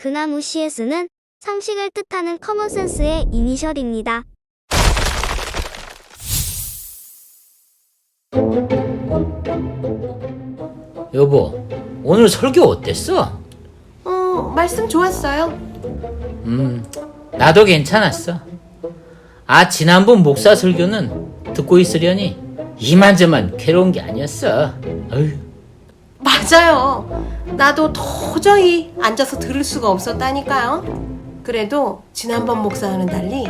그나무 CS는 상식을 뜻하는 커먼센스의 이니셜입니다. 여보, 오늘 설교 어땠어? 어, 말씀 좋았어요. 음, 나도 괜찮았어. 아, 지난번 목사 설교는 듣고 있으려니 이만저만 괴로운 게 아니었어. 어휴, 맞아요. 나도 도저히 앉아서 들을 수가 없었다니까요. 그래도 지난번 목사와는 달리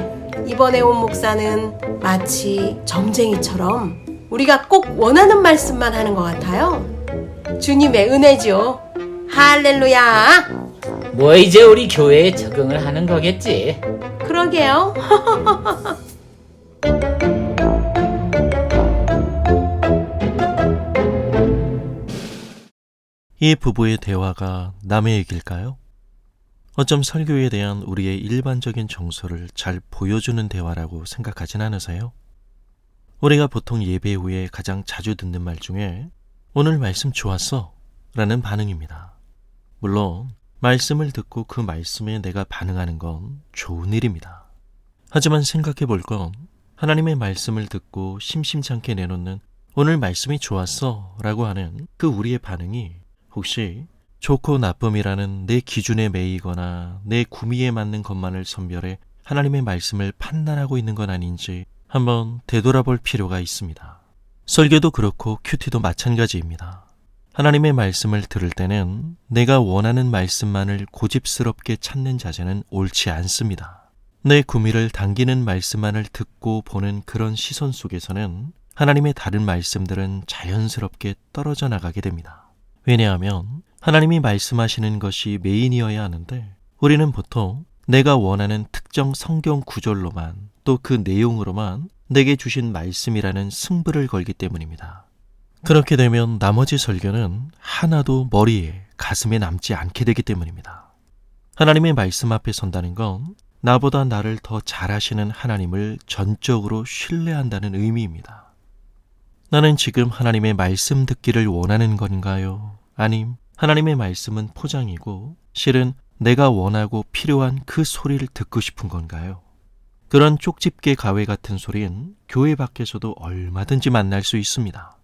이번에 온 목사는 마치 점쟁이처럼 우리가 꼭 원하는 말씀만 하는 것 같아요. 주님의 은혜죠. 할렐루야. 뭐 이제 우리 교회에 적응을 하는 거겠지. 그러게요. 이 부부의 대화가 남의 얘기일까요? 어쩜 설교에 대한 우리의 일반적인 정서를 잘 보여주는 대화라고 생각하진 않으세요? 우리가 보통 예배 후에 가장 자주 듣는 말 중에 오늘 말씀 좋았어 라는 반응입니다. 물론 말씀을 듣고 그 말씀에 내가 반응하는 건 좋은 일입니다. 하지만 생각해 볼 건 하나님의 말씀을 듣고 심심찮게 내놓는 오늘 말씀이 좋았어 라고 하는 그 우리의 반응이 혹시 좋고 나쁨이라는 내 기준에 매이거나 내 구미에 맞는 것만을 선별해 하나님의 말씀을 판단하고 있는 건 아닌지 한번 되돌아볼 필요가 있습니다. 설교도 그렇고 큐티도 마찬가지입니다. 하나님의 말씀을 들을 때는 내가 원하는 말씀만을 고집스럽게 찾는 자세는 옳지 않습니다. 내 구미를 당기는 말씀만을 듣고 보는 그런 시선 속에서는 하나님의 다른 말씀들은 자연스럽게 떨어져 나가게 됩니다. 왜냐하면 하나님이 말씀하시는 것이 메인이어야 하는데 우리는 보통 내가 원하는 특정 성경 구절로만 또 그 내용으로만 내게 주신 말씀이라는 승부를 걸기 때문입니다. 그렇게 되면 나머지 설교는 하나도 머리에 가슴에 남지 않게 되기 때문입니다. 하나님의 말씀 앞에 선다는 건 나보다 나를 더 잘하시는 하나님을 전적으로 신뢰한다는 의미입니다. 나는 지금 하나님의 말씀 듣기를 원하는 건가요? 아님 하나님의 말씀은 포장이고 실은 내가 원하고 필요한 그 소리를 듣고 싶은 건가요? 그런 쪽집게 가외 같은 소리는 교회 밖에서도 얼마든지 만날 수 있습니다.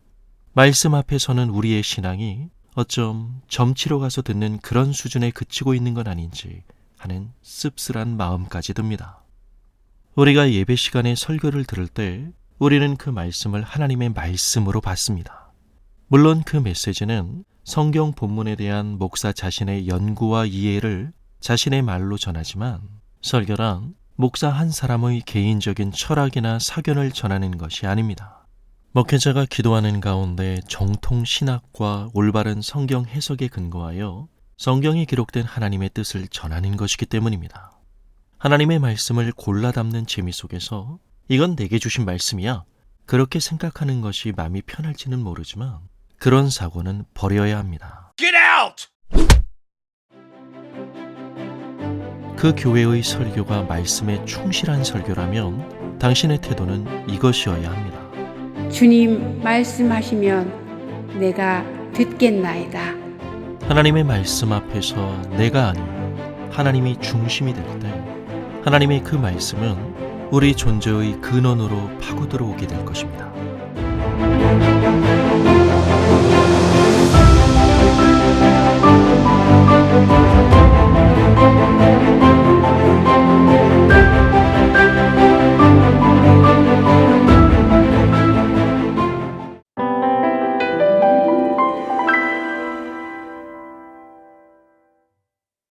말씀 앞에서는 우리의 신앙이 어쩜 점치러 가서 듣는 그런 수준에 그치고 있는 건 아닌지 하는 씁쓸한 마음까지 듭니다. 우리가 예배 시간에 설교를 들을 때 우리는 그 말씀을 하나님의 말씀으로 받습니다. 물론 그 메시지는 성경 본문에 대한 목사 자신의 연구와 이해를 자신의 말로 전하지만 설교란 목사 한 사람의 개인적인 철학이나 사견을 전하는 것이 아닙니다. 목회자가 기도하는 가운데 정통 신학과 올바른 성경 해석에 근거하여 성경에 기록된 하나님의 뜻을 전하는 것이기 때문입니다. 하나님의 말씀을 골라 담는 재미 속에서 이건 내게 주신 말씀이야. 그렇게 생각하는 것이 마음이 편할지는 모르지만 그런 사고는 버려야 합니다. 그 교회의 설교가 말씀에 충실한 설교라면 당신의 태도는 이것이어야 합니다. 주님 말씀하시면 내가 듣겠나이다. 하나님의 말씀 앞에서 내가 아닌 하나님이 중심이 될 때 하나님의 그 말씀은 우리 존재의 근원으로 파고 들어오게 될 것입니다.